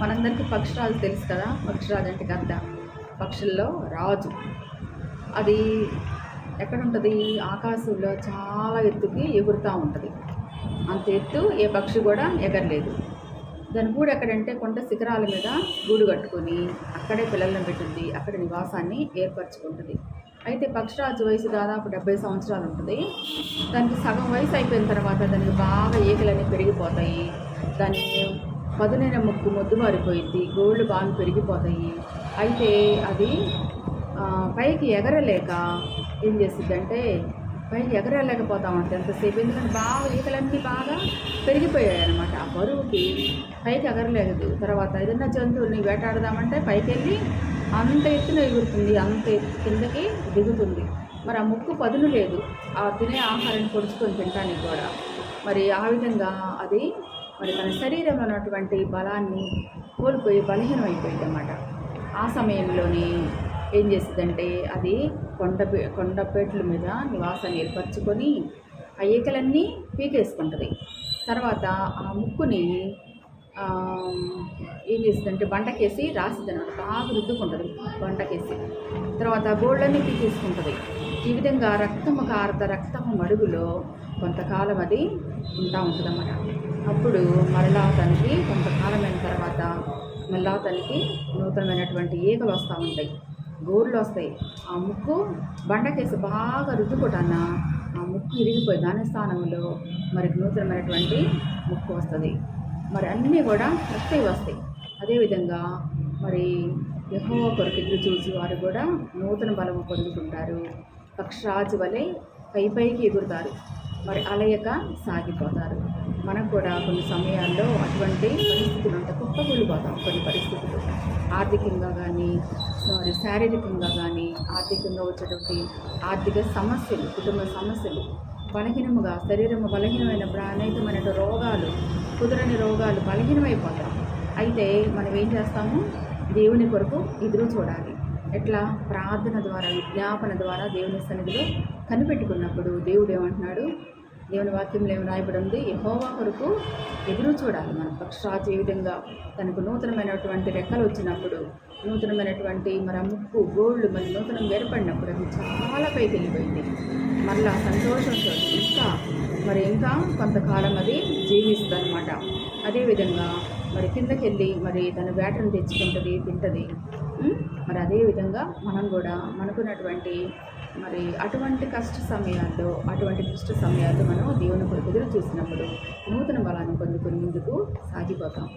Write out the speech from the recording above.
మనందరికీ పక్షిరాజు తెలుసు కదా? పక్షిరాజు అంటే గద్ద. పక్షుల్లో రాజు. అది ఎక్కడ ఉంటుంది ఆకాశంలో చాలా ఎత్తుకి ఎగురుతూ ఉంటుంది. అంత ఎత్తు ఏ పక్షి కూడా ఎగరలేదు. దాని గూడు ఎక్కడంటే కొండ శిఖరాల మీద గూడు కట్టుకొని అక్కడే పిల్లలను పెట్టింది అక్కడ నివాసాన్ని ఏర్పరచుకుంటుంది. అయితే పక్షిరాజు వయసు దాదాపు డెబ్బై సంవత్సరాలు ఉంటుంది. దానికి సగం వయసు అయిపోయిన తర్వాత దానికి బాగా ఈకలన్నీ పెరిగిపోతాయి. దాన్ని పదునైన ముక్కు మొద్దు మారిపోయింది. గోళ్ళు బాగా పెరిగిపోతాయి. అయితే అది పైకి ఎగరలేక ఏం చేసిద్దంటే పైకి ఎగరలేకపోతా ఉంటుంది ఎంతసేపు. ఎందుకంటే బాగా ఈకలన్నీ బాగా పెరిగిపోయాయి అనమాట ఆ బరువుకి పైకి ఎగరలేదు. తర్వాత ఏదైనా జంతువుని వేటాడదామంటే పైకి వెళ్ళి అంత ఎత్తున ఎగురుతుంది. అంత ఎత్తు కిందకి దిగుతుంది. మరి ఆ ముక్కు పదును లేదు. ఆ తినే ఆహారాన్ని పొడుచుకొని తినడానికి కూడా. మరి ఆ విధంగా అది మరి తన శరీరంలో ఉన్నటువంటి బలాన్ని కోల్పోయి బలహీనం అయిపోయింది అన్నమాట. ఆ సమయంలోనే ఏం చేస్తుందంటే అది కొండ కొండపేట్ల మీద నివాసాన్ని ఏర్పరచుకొని ఆ ఈకలన్నీ పీకేసుకుంటుంది. తర్వాత ఆ ముక్కుని ఏం చేస్తుందంటే బండకేసి రాసిద్ది అనమాట బాగా రుద్దుకుంటుంది. బండకేసి. తర్వాత గోళ్ళని తీసుకుంటుంది. ఈ విధంగా రక్తము కారత రక్తము మడుగులో కొంతకాలం అది ఉంటా ఉంటుంది అన్నమాట అప్పుడు మరలా తనకి కొంతకాలమైన తర్వాత మళ్ళా తనకి నూతనమైనటువంటి ఈగలు వస్తూ ఉంటాయి. గోర్లు వస్తాయి. ఆ ముక్కు బండకేసి బాగా రుద్దుకోటాన ఆ ముక్కు ఇరిగిపోయి దాని స్థానంలో మరి నూతనమైనటువంటి ముక్కు వస్తుంది. మరి అన్నీ కూడా వస్తాయి వస్తాయి. అదేవిధంగా మరి యహో కొరకు ఎదురు చూసి వారు కూడా నూతన బలము పొందుకుంటారు. పక్షరాజు వలె పై పైకి ఎగురుతారు. మరి అలయక సాగిపోతారు. మనకు కూడా కొన్ని సమయాల్లో అటువంటి పరిస్థితులు అంటే గొప్ప కూలిపోతాం కొన్ని పరిస్థితులు. ఆర్థికంగా కానీ మరి శారీరకంగా కానీ ఆర్థికంగా వచ్చేటువంటి ఆర్థిక సమస్యలు కుటుంబ సమస్యలు బలహీనముగా శరీరము బలహీనమైనప్పుడు అనేకమైన రోగాలు కుదరని రోగాలు బలహీనమైపోతాం అయితే మనం ఏం చేస్తాము? దేవుని కొరకు ఎదురు చూడాలి. ఎట్లా? ప్రార్థన ద్వారా విజ్ఞాపన ద్వారా దేవుని సన్నిధిలో కనిపెట్టుకున్నప్పుడు దేవుడు ఏమంటున్నాడు? దేవుని వాక్యంలో ఏమి రాయబడి ఉంది? యహోవా కొరకు ఎదురు చూడాలి మన. పక్షరాజు ఏ విధంగా తనకు నూతనమైనటువంటి రెక్కలు వచ్చినప్పుడు నూతనమైనటువంటి మన ముక్కు గోళ్ళు మరి నూతనం ఏర్పడినప్పుడు అది చాలా పైకి వెళ్ళిపోయింది. మరలా సంతోషంతో ఇంకా మరి ఇంకా కొంతకాలం అది జీవిస్తుంది అనమాట అదేవిధంగా మరి కిందకి వెళ్ళి మరి తన వేటను తెచ్చుకుంటుంది తింటుంది. మరి అదేవిధంగా మనం కూడా మనకున్నటువంటి మరి అటువంటి కష్ట సమయాల్లో అటువంటి క్లిష్ట సమయాల్లో మనం దేవుని కొరకు ఎదురు చూసినప్పుడు నూతన బలాన్ని పొందుకుని ముందుకు సాగిపోతాం.